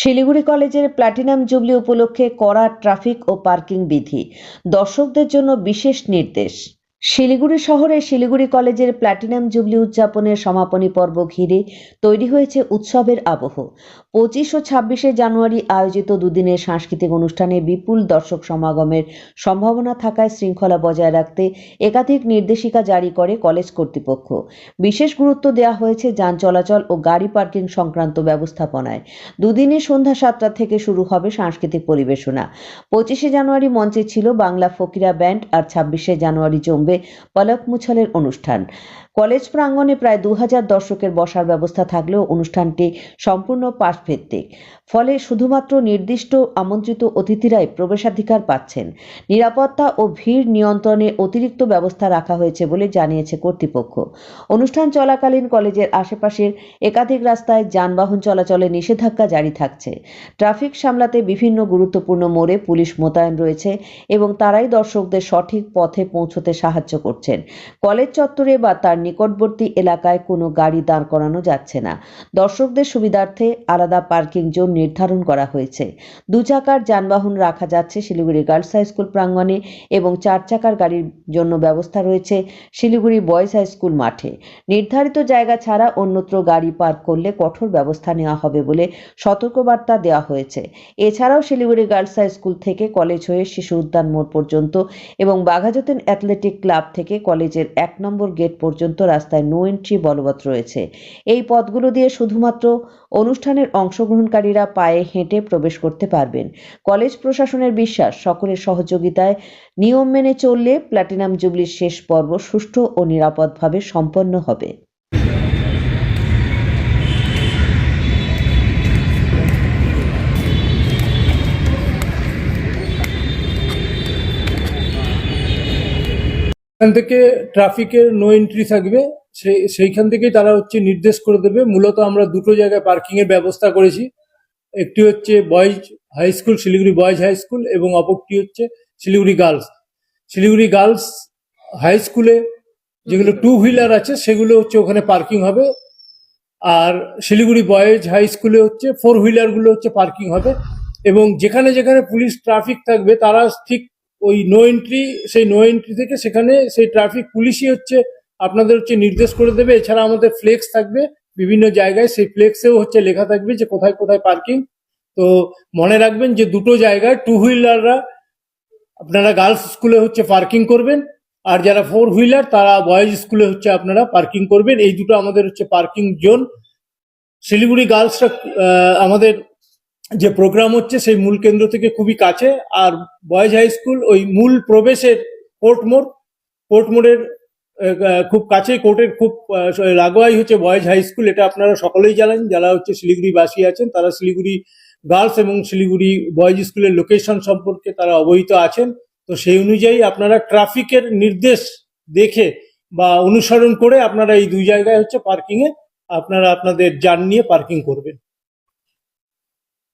শিলিগুড়ি কলেজের platinum jubilee উপলক্ষে করা ট্রাফিক ও পার্কিং বিধি। দর্শকদের জন্য বিশেষ নির্দেশ। শিলিগুড়ি শহরে শিলিগুড়ি কলেজের প্ল্যাটিনাম জুবলি উদযাপনের সমাপনী পর্ব ঘিরে তৈরি হয়েছে উৎসবের আবহ। পঁচিশ ও ছাব্বিশে জানুয়ারি আয়োজিত দুদিনের সাংস্কৃতিক অনুষ্ঠানে বিপুল দর্শক সমাগমের সম্ভাবনা থাকায় শৃঙ্খলা বজায় রাখতে একাধিক নির্দেশিকা জারি করে কলেজ কর্তৃপক্ষ। বিশেষ গুরুত্ব দেওয়া হয়েছে যান চলাচল ও গাড়ি পার্কিং সংক্রান্ত ব্যবস্থাপনায়। দুদিনে সন্ধ্যা সাতটা থেকে শুরু হবে সাংস্কৃতিক পরিবেশনা। পঁচিশে জানুয়ারি মঞ্চে ছিল বাংলা ফকিরা ব্যান্ড আর ছাব্বিশে জানুয়ারি জমবে পলক মুছলের অনুষ্ঠান। কলেজ প্রাঙ্গণে প্রায় দু হাজার দর্শকের বসার ব্যবস্থা থাকলেও অনুষ্ঠানটি সম্পূর্ণ পাশ ভিত্তিক ফলে শুধুমাত্র নির্দিষ্ট আমন্ত্রিত অতিথিরাই প্রবেশাধিকার পাচ্ছেন। নিরাপত্তা ও ভিড় নিয়ন্ত্রণে অতিরিক্ত ব্যবস্থা রাখা হয়েছে বলে জানিয়েছে কর্তৃপক্ষ। অনুষ্ঠান চলাকালীন কলেজের আশেপাশের একাধিক রাস্তায় যানবাহন চলাচলে নিষেধাজ্ঞা জারি থাকছে। ট্রাফিক সামলাতে বিভিন্ন গুরুত্বপূর্ণ মোড়ে পুলিশ মোতায়েন রয়েছে এবং তারাই দর্শকদের সঠিক পথে পৌঁছতে সাহায্য করছেন। কলেজ চত্বরে বা তার নিকটবর্তী এলাকায় কোনো গাড়ি দাঁড় করানো যাচ্ছে না। দর্শকদের সুবিধার্থে আলাদা পার্কিং জোন নির্ধারণ করা হয়েছে। দু চাকার যানবাহন রাখা যাচ্ছে শিলিগুড়ি গার্লস হাই স্কুল প্রাঙ্গণে এবং চার চাকার গাড়ির জন্য ব্যবস্থা রয়েছে শিলিগুড়ি বয়েজ হাই স্কুল মাঠে। নির্ধারিত জায়গা ছাড়া অন্যত্র গাড়ি পার্ক করলে কঠোর ব্যবস্থা নেওয়া হবে বলে সতর্কবার্তা দেওয়া হয়েছে। এছাড়াও শিলিগুড়ি গার্লস হাই স্কুল থেকে কলেজ হয়ে শিশু উদ্যান মোড় পর্যন্ত এবং বাঘাযতীন অ্যাথলেটিক ক্লাব থেকে কলেজের এক নম্বর গেট পর্যন্ত রাস্তায় নো এন্ট্রি বলবৎ রয়েছে। এই পথগুলো দিয়ে শুধুমাত্র অনুষ্ঠানের অংশগ্রহণকারীরা পায়ে হেঁটে প্রবেশ করতে পারবেন। কলেজ প্রশাসনের বিশ্বাস, সকলের সহযোগিতায় নিয়ম মেনে চললে প্ল্যাটিনাম জুবলির শেষ পর্ব সুষ্ঠু ও নিরাপদভাবে সম্পন্ন হবে। এখান থেকে ট্রাফিকের নো এন্ট্রি থাকবে। সেই সেইখান থেকেই তারা হচ্ছে নির্দেশ করে দেবে। মূলত আমরা দুটো জায়গায় পার্কিং এর ব্যবস্থা করেছি। একটি হচ্ছে boys high school Siliguri boys high school এবং অপরটি হচ্ছে Siliguri girls Siliguri girls high স্কুলে যেগুলো টু হুইলার আছে সেগুলো হচ্ছে ওখানে পার্কিং হবে। আর শিলিগুড়ি বয়েজ হাই স্কুলে হচ্ছে ফোর হুইলারগুলো হচ্ছে পার্কিং হবে। এবং যেখানে যেখানে পুলিশ ট্রাফিক থাকবে তারা ঠিক ওই নো এন্ট্রি সেই নো এন্ট্রি থেকে সেখানে সেই ট্রাফিক পুলিশই হচ্ছে আপনাদের হচ্ছে নির্দেশ করে দেবে। এছাড়া আমাদের ফ্লেক্স থাকবে বিভিন্ন জায়গায়। সেই ফ্লেক্সেও হচ্ছে লেখা থাকবে যে কোথায় কোথায় পার্কিং তো মনে রাখবেন যে দুটো জায়গায় টু হুইলাররা আপনারা গার্লস স্কুলে হচ্ছে পার্কিং করবেন। আর যারা ফোর হুইলার তারা বয়েজ স্কুলে হচ্ছে আপনারা পার্কিং করবেন। এই দুটো আমাদের হচ্ছে পার্কিং জোন শিলিগুড়ি গার্লসরা আমাদের যে প্রোগ্রাম হচ্ছে সেই মূল কেন্দ্র থেকে খুবই কাছে, আর বয়েজ হাই স্কুল ওই মূল প্রবেশের কোর্ট মোড় কোর্ট মোড়ের খুব কাছে কোর্টের খুব লাগোয়াই হচ্ছে বয়েজ হাই স্কুল এটা আপনারা সকলেই জানেন, যারা হচ্ছে শিলিগুড়ি বাসী আছেন, তারা শিলিগুড়ি গার্লস এবং শিলিগুড়ি বয়েজ স্কুলের লোকেশন সম্পর্কে তারা অবহিত আছেন। তো সেই অনুযায়ী আপনারা ট্রাফিকের নির্দেশ দেখে বা অনুসরণ করে আপনারা এই দুই জায়গায় হচ্ছে পার্কিংয়ে আপনারা আপনাদের যান নিয়ে পার্কিং করবেন।